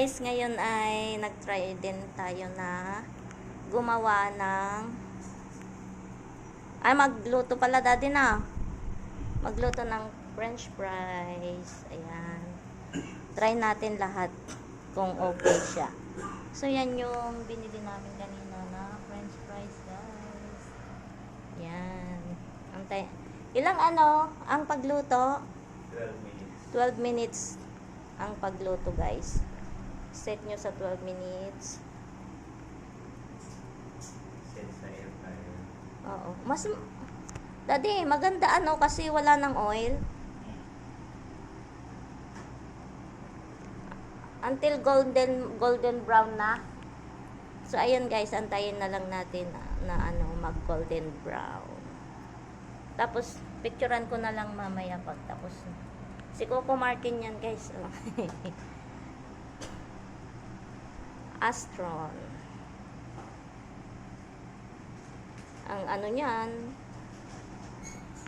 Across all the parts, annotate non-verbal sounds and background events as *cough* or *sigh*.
ngayon ay nag-try din tayo na gumawa ng ay magluto pala daddy na. Magluto ng french fries. Ayan. Try natin lahat kung okay siya. So yan yung binili namin kanina na french fries guys. Yan antay ilang ano ang pagluto? 12 minutes. 12 minutes ang pagluto guys set nyo sa 12 minutes. Set sa air fryer. oo. Mas daddy maganda ano kasi wala ng oil. Until golden golden brown na. So ayun guys antayin na lang natin na, na ano mag golden brown. Tapos picturean ko na lang mamaya pag tapos si Coco Martin yan guys. oh. *laughs* Astron. Ang ano niyan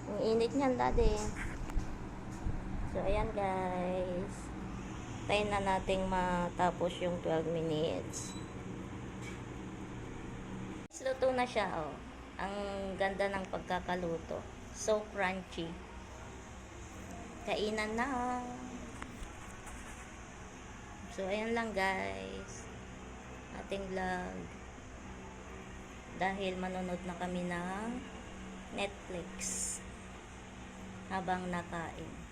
ang init niyan dati so ayan guys. Tayo na nating matapos yung 12 minutes. Luto na siya oh. Ang ganda ng pagkakaluto. So crunchy. Kainan na so ayan lang guys ating vlog dahil manonood na kami ng Netflix habang nakain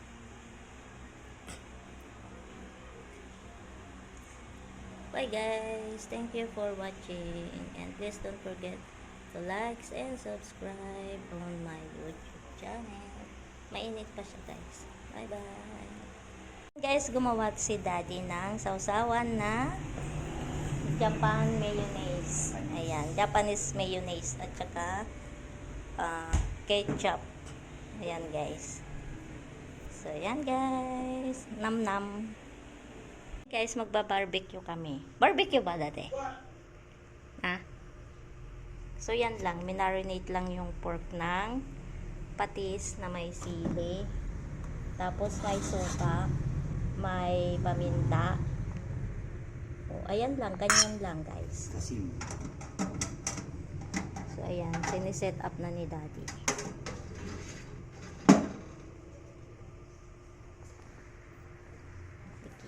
Bye guys. Thank you for watching. And please don't forget to like and subscribe on my YouTube channel. Mainit pa siya guys. Bye bye. Guys, gumawa si daddy ng sausawan na Japan mayonnaise. Ayan, Japanese mayonnaise at saka ah, ketchup. Ayan guys. So, ayan guys. Nam nam. Guys, magba-barbecue kami. Barbecue ba dati? Ha? So, yan lang. Minarinate lang yung pork ng patis na may sili. Tapos, may suka. May paminta. O, ayan lang. Ganyan lang, guys. Asim. So, ayan. Siniset up na ni daddy.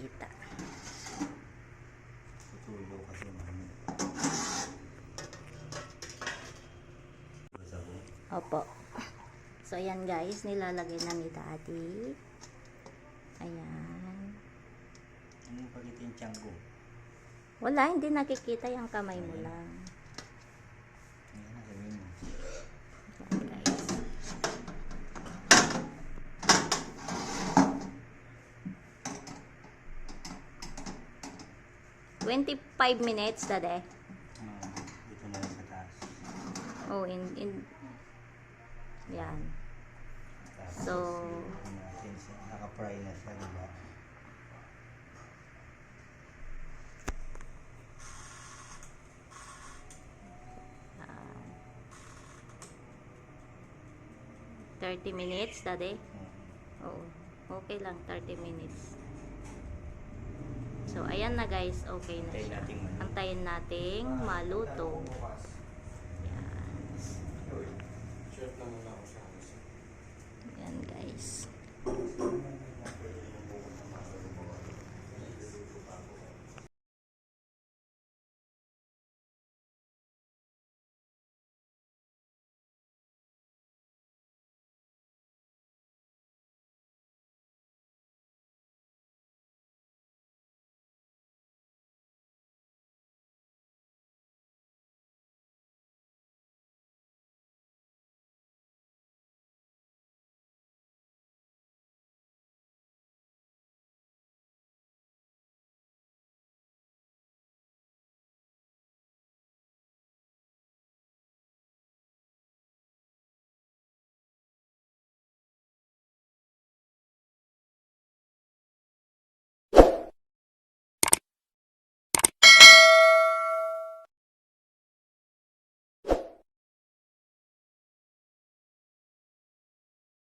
Kita. Tutulo kasi mami. Opo. So, ayan guys, nilalagay na ni daddy. Ayan. Ano yung pagkita yung tiyan ko? Wala, hindi nakikita yung kamay mo lang. Twenty-five minutes, dade. Ah, dito na sa taas. Oh, in, in, yan. So- naka-fry na siya, diba? 30 minutes, daddy? Oo. Okay lang, 30 minutes. So, ayan na guys. Okay na siya. Antayin nating maluto. Yan. Yan guys.